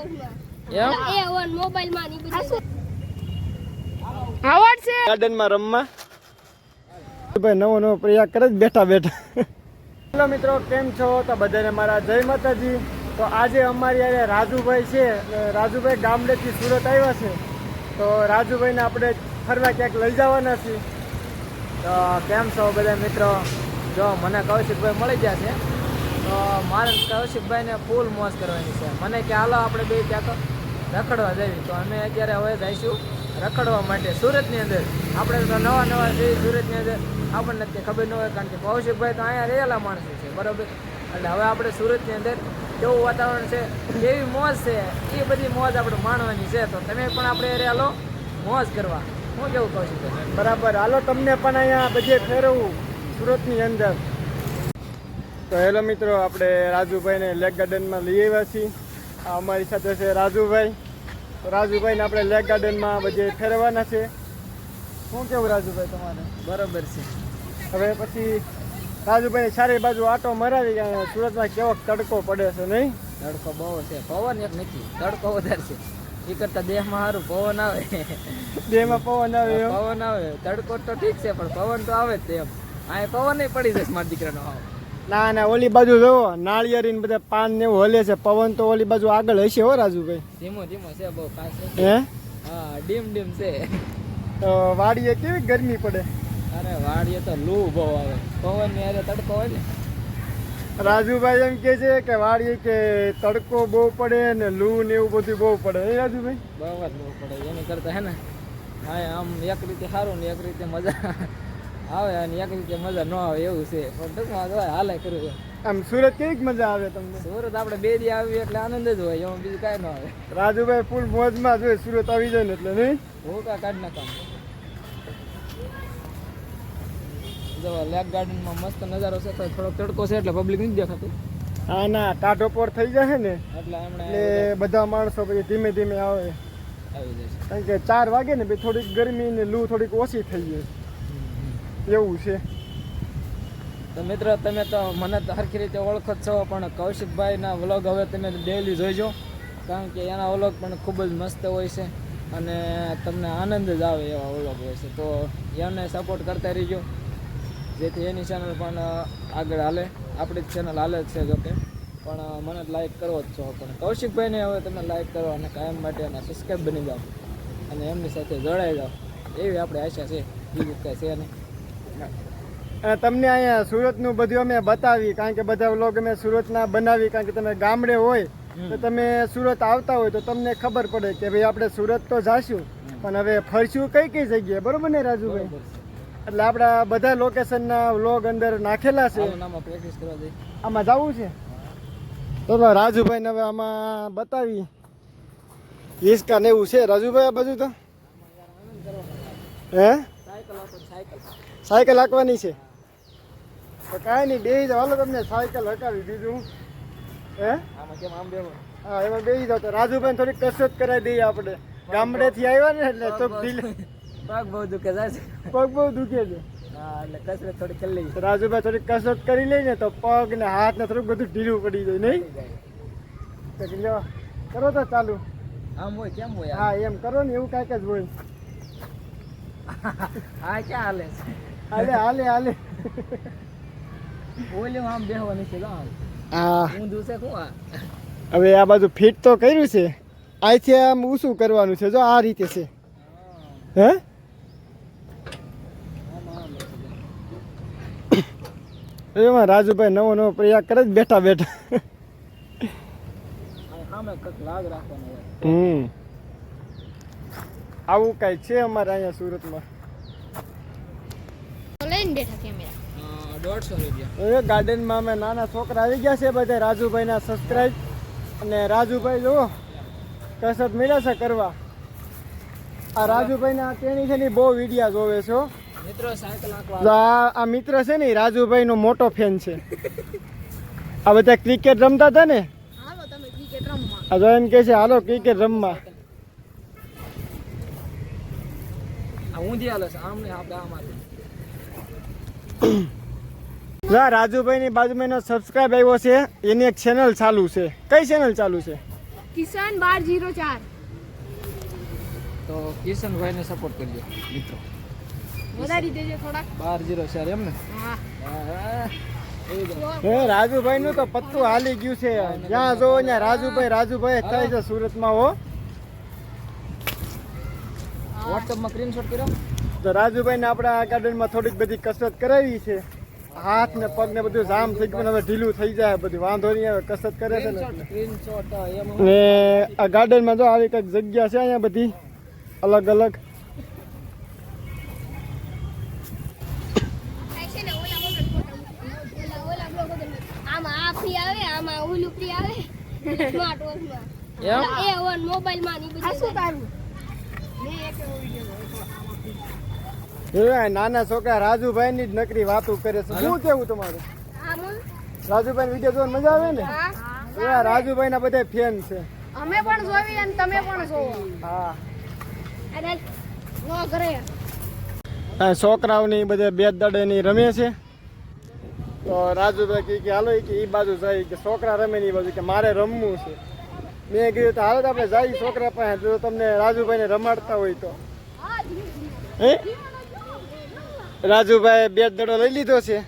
એમ? એ one મોબાઈલમાં ની બધી. આવડ છે? ગાર્ડનમાં રમવા. ભાઈ નવો નવો પ્રયાગ કરે જ બેઠા બેઠા. હેલો મિત્રો કેમ છો? તો બધાને મારા જય માતાજી. તો આજે અમારી આજે રાજુભાઈ છે. રાજુભાઈ ગામડેથી સુરત આવ્યા છે. તો રાજુભાઈને આપણે ફરવા ક્યાંક લઈ જવાના છીએ. તો કેમ છો બધા મિત્રો? જો મને કૌશિકભાઈ મળી ગયા છે. મારે કૌશિકભાઈને ફૂલ મોજ કરવાની છે. મને કે, હાલો, આપણે બે ક્યાંક રખડવા જઈએ. તો અમે અત્યારે હવે જઈશું રખડવા માટે સુરતની અંદર. આપણે તો નવા નવા જઈએ સુરતની અંદર. આપણને તે ખબર ન હોય, કારણ કે કૌશિકભાઈ તો અહીંયા રહેલા માણસો છે, બરાબર? એટલે હવે આપણે સુરતની અંદર કેવું વાતાવરણ છે, કેવી મોજ છે, એ બધી મોજ આપણે માણવાની છે. તો તમે પણ આપણે અરે હાલો મોજ કરવા. હું કેવું કૌશિકભાઈ બરાબર. હાલો, તમને પણ અહીંયા બધે ફેરવવું સુરતની અંદર. તો હેલો મિત્રો આપણે રાજુભાઈને લેક ગાર્ડનમાં લઈ આવ્યા છીએ. આ અમારી સાથે છે રાજુભાઈ. તો રાજુભાઈને આપણે લેક ગાર્ડનમાં બધે ફેરવવાના છે. શું કેવું રાજુભાઈ તમારે? બરાબર છે. હવે પછી રાજુભાઈ સારી બાજુ આટો મરાવી સુરતમાં કેવો તડકો પડે છે નહીં? તડકો બહુ છે. પવન એક નથી તડકો વધારે છે. એ કરતા દેહમાં સારું પવન આવે. દેહમાં પવન આવે. પવન આવે. તડકો તો ઠીક છે પણ પવન તો આવે જ તેમ આ પવન પડી જશે મારા દીકરાનો આવ ના ના ઓલી બાજુ જોવો નાળિયેરી ને બધા પાન ને એવું હલે છે. પવન તો ઓલી બાજુ આગળ હશે હો રાજુભાઈ. ધીમો ધીમો છે બહુ પાસે હે? હા ડીમ ડીમ છે. તો વાડીએ કેવી ગરમી પડે? અરે વાડીએ તો લૂ બહુ આવે. પવન ને અરે તડકો હોય ને. રાજુભાઈ એમ કે છે કે વાડીએ કે તડકો બહુ પડે ને લૂ ને એવું બધું બહુ પડે. એ રાજુભાઈ? બહુ જ બહુ પડે. એની કરતા હે ને હા આમ એક રીતે સારું ને એક રીતે મજા આવે અને એક રીતે મજા ન આવે એવું છે. પણ ટૂંકમાં તો હાલે કર્યું છે આમ સુરત કેવી મજા આવે તમને? સુરત આપણે બે દી આવી એટલે આનંદ જ હોય એમાં બીજું કાંઈ ન આવે. રાજુભાઈ ફૂલ મોજમાં જોઈએ સુરત આવી જાય ને એટલે નહીં? ભૂકા કાઢ નાખા જો લેક ગાર્ડનમાં મસ્ત નજારો છે તો થોડોક તડકો છે એટલે પબ્લિક નથી દેખાતું. હા ના ટાઢો પોર થઈ જાય ને એટલે બધા માણસો પછી ધીમે ધીમે આવે. આવી જાય કારણ કે ચાર વાગે ને થોડીક ગરમી ને લૂ થોડીક ઓછી થઈ જાય. એવું છે. તો મિત્રો, તમે તો મને તો હરખી રીતે ઓળખો જ છો, પણ કૌશિકભાઈના વ્લોગ હવે તમે ડેલી જોઈજો. કારણ કે એના વ્લોગ પણ ખૂબ જ મસ્ત હોય છે અને તમને આનંદ જ આવે એવા વ્લોગ હોય છે. તો એને સપોર્ટ કરતા રહીજો. જેથી એની ચેનલ પણ આગળ હાલે. આપણી જ ચેનલ હાલે જ છે જોકે પણ મને લાઈક કરવો જ છો. પણ કૌશિકભાઈને હવે તમે લાઈક કરો અને કાયમ માટે એના સબસ્ક્રાઈબ બની જાઓ. અને એમની સાથે જોડાઈ જાઓ. એવી આપણી આશા છે. બીજું કાંઈ છે નહીં. અને તમને અહીંયા સુરતનું બધું અમે બતાવી કારણ કે બધા વ્લોગ અમે સુરતના બનાવી કારણ કે તમે ગામડે હોય તો તમે સુરત આવતા હોય તો તમને ખબર પડે કે ભાઈ આપણે સુરત તો જાશું પણ હવે ફરશું કઈ કઈ જગ્યાએ? બરોબર ને રાજુભાઈ? એટલે આપણા બધા લોકેશનના વ્લોગ અંદર નાખેલા છે. આમાં જવું છે? તો રાજુભાઈને હવે આમાં બતાવી. હિસકા ને એવું છે. રાજુભાઈ આ બધું તો? હે? સાયકલ. સાયકલ હાંકવાની છે. તો કાંઈ નહીં બે હાલો તમને સાયકલ હકાવી બીજું હે? હા એમાં બે જાઓ તો રાજુભાઈ થોડીક કસરત કરાવી દઈએ આપણે. ગામડેથી આવ્યા ને એટલે તો પગ બહુ દુખે છે. પગ બહુ દુખે છે. હા એટલે કસરત થોડી કરી લઈએ. રાજુભાઈ થોડી કસરત કરી લઈએ ને તો પગ ને હાથ ને થોડુંક બધું ઢીલું પડી જાય નહીં? લ્યો કરો તો ચાલુ. આમ હોય કેમ હોય. હા એમ કરો ને એવું કાંઈક જ હોય. હા ક્યાં હાલે? છે હાલે હાલે હાલે. ઓલી આમ બેહવાની છે આમ હા ઊંધું છે શું આ? હવે આ બાજુ ફિટ તો કર્યું છે. આથી આમ ઊંચું કરવાનું છે જો આ રીતે છે. હે? એમાં રાજુભાઈ નવો નવો પ્રયાગ કરે જ બેઠા બેઠા. હમ. આવું કાંઈ છે અમારે અહીંયા સુરતમાં લઈને બેઠા કેમેરા હા, દોઢસો રૂપિયા. હવે ગાર્ડનમાં અમે નાના છોકરા આવી ગયા છે બધા. રાજુભાઈના સબસ્ક્રાઈબ અને રાજુભાઈ જુઓ કસરત મળ્યા છે કરવા. આ રાજુભાઈના તેણી છે ને બહુ વિડીયા જોવે છે. મિત્રો સાયકલ આ આ મિત્ર છે ને રાજુભાઈનો મોટો ફેન છે. આ બધા ક્રિકેટ રમતા હતા ને? હાલો એમ કે છે હાલો ક્રિકેટ રમવા. ઊંધી હાલે છે આમ ને આપણે આમ હાલે ના રાજુભાઈની બાજુમાં એનો સબસ્ક્રાઇબ આવ્યો છે. એની એક ચેનલ ચાલુ છે. કઈ ચેનલ ચાલુ છે? કિસાન બાર જીરો ચાર. તો કિશનભાઈને સપોર્ટ કરજો મિત્રો. વધારી દેજો થોડાક. બાર જીરો ચાર એમ ને? હા. હા, એ જ. હે રાજુભાઈ નું તો પત્તું હાલી ગયું છે. જ્યાં જોવો ત્યાં રાજુભાઈ રાજુભાઈ જ થાય છે સુરતમાં હો. વોટ્સઅપમાં સ્ક્રીનશોટ કર્યો? તો રાજુભાઈ ને આપણે આ ગાર્ડનમાં થોડીક બધી કસરત કરાવી છે. હાથ ને પગ ને બધું જામ થઈ ગયું હવે ઢીલું થઈ જાય બધું વાંધો નહીં આવે કસરત કરે છે ને. એટલે. સ્ક્રીનશોટ એમ ને આ ગાર્ડનમાં જો આવી કંઈક જગ્યા છે અહીંયા બધી અલગ અલગ. મોબાઈલમાં નાના છોકરા રાજુભાઈ ની જ નકરી વાતો કરે છે. શું કેવું તમારું? રાજુભાઈ વીડિયો જોવાની મજા આવે ને? હા. એ રાજુભાઈ ના બધા ફેન છે. અમે પણ જોવી અને તમે પણ જોવો. હા. અને નો કરે છોકરાઓની બધે બે દડે ની રમે છે. તો રાજુભાઈ કે હાલો કે એ બાજુ જાય. કે છોકરા રમે ની બાજુ કે મારે રમવું છે. મેં કીધું તો હાલો તો આપણે જાય છોકરા પાસે. જો તમને રાજુભાઈને રમાડતા હોય તો. હે? રાજુભાઈ બે દડો લઈ લીધો છે.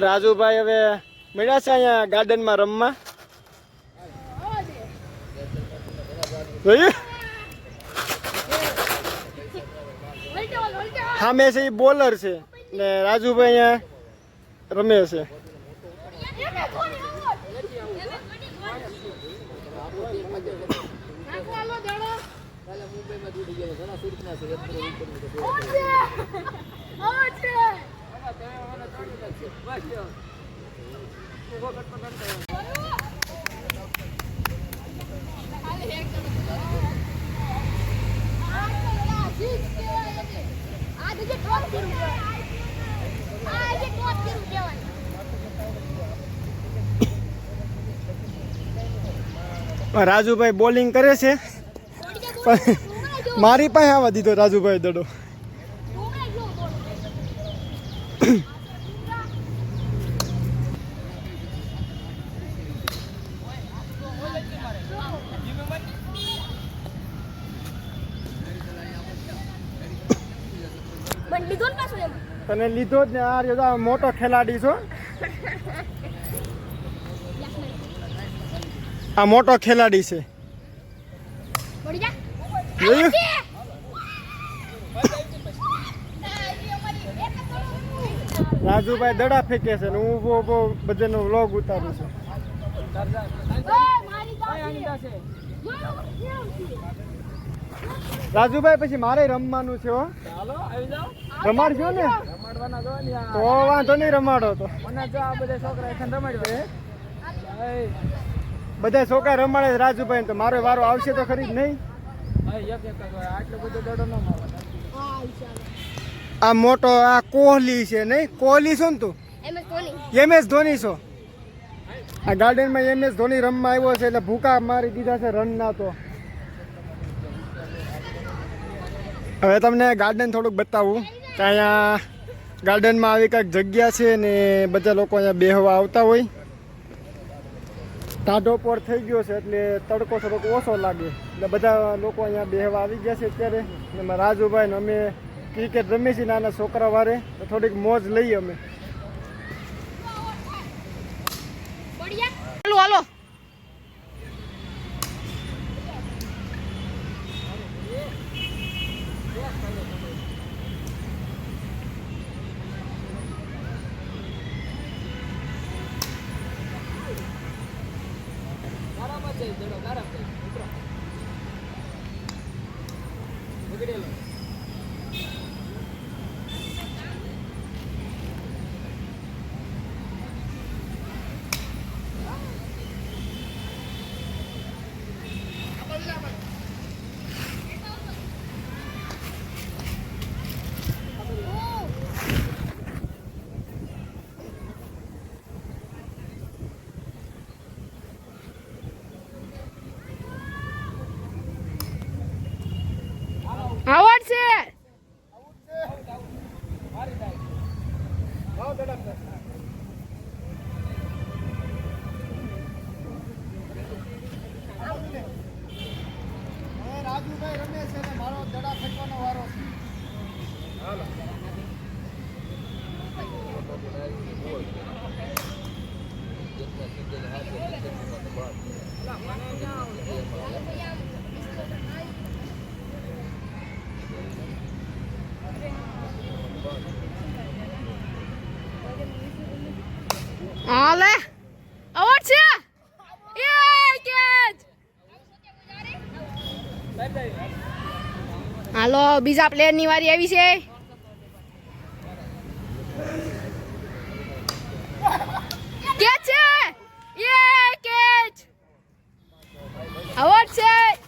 રાજુભાઈ હવે મળ્યા છે અહીંયા ગાર્ડનમાં રમવા. સામે છે એ બોલર છે. ને રાજુભાઈ અહીંયા રમે છે. આ જે ટોપ કર્યું આ જે ટોપ કર્યું કહેવાય રાજુભાઈ બોલિંગ કરે છે. પણ મારી પાસે આવવા દીધો રાજુભાઈ દડો. પણ તને લીધો જ ને આ મોટો ખેલાડી છો. આ મોટો ખેલાડી છે. પડી જા. જોયું રાજુભાઈ દડા ફેંકે છે ને હું બહુ બધાનો વ્લોગ ઉતારું છું. રાજુભાઈ પછી મારે રમવાનું છે રમાડજો ને? રમાડવાના તો વાંધો નહીં રમાડો તો. મને જો આ બધા છોકરા હે? બધા છોકરા રમાડે રાજુભાઈ તો મારો વારો આવશે તો ખરી નહીં? આ મોટો આ કોહલી છે નહીં? કોહલી છો ને તું? એમ એસ ધોની છો? આ ગાર્ડનમાં એમ એસ ધોની રમવા આવ્યો છે એટલે ભૂકા મારી દીધા છે રનના તો. હવે તમને ગાર્ડન થોડુંક બતાવું કે અહીંયા ગાર્ડનમાં આવી કંઈક જગ્યા છે ને બધા લોકો અહીંયા બેહવા આવતા હોય. ટાઢો પર થઈ ગયો છે એટલે તડકો થોડોક ઓછો લાગે. એટલે બધા લોકો અહીંયા બેહવા આવી ગયા છે અત્યારે. એમાં રાજુભાઈ અમે ક્રિકેટ રમીએ છીએ નાના છોકરા વારે. થોડીક મોજ લઈએ અમે પડી જા હાલો હાલો આરામ જ જાય દડો જાય મિત્રો. બગડેલો. આઉટ છે. એ કેચ હાલો, બીજા પ્લેયરની વારી આવી છે. કેચ છે. એ કેચ આઉટ છે.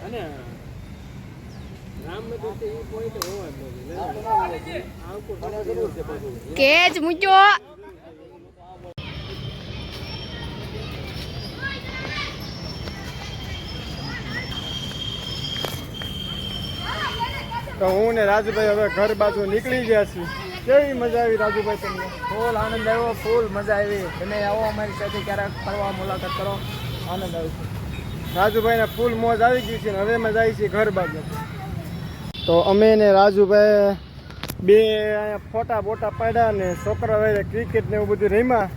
આવું કેચ મૂક્યો. તો હું ને રાજુભાઈ હવે ઘર બાજુ નીકળી ગયા છીએ. કેવી મજા આવી રાજુભાઈ તમને? ફૂલ આનંદ આવ્યો ફૂલ મજા આવી. તમે આવો અમારી સાથે ક્યારેક ફરવા મુલાકાત કરો. આનંદ આવશે રાજુભાઈને ફૂલ મોજ આવી ગયું છે હવે અમે જાય છે ઘર બાજુ. તો અમે ને રાજુભાઈ બે અહીંયા ફોટા બોટા પાડ્યા ને છોકરા વાળે ક્રિકેટ ને એવું બધું રમ્યા.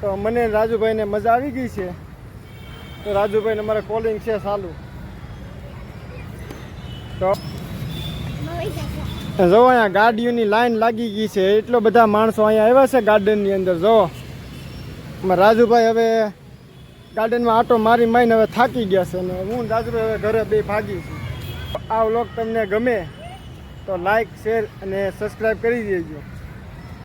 તો મને રાજુભાઈને મજા આવી ગઈ છે. તો રાજુભાઈને મારે કોલિંગ છે સારું તો જો અહીંયા ગાડીઓની લાઈન લાગી ગઈ છે. એટલો બધા માણસો અહીંયા આવ્યા છે ગાર્ડનની અંદર, જો. રાજુભાઈ હવે ગાર્ડનમાં આટો મારી માઈને હવે થાકી ગયા છે અને હું ને હવે ઘરે બે ભાગી છું. આ વ્લોગ તમને ગમે તો લાઈક, શેર અને સબસ્ક્રાઈબ કરી દેજો.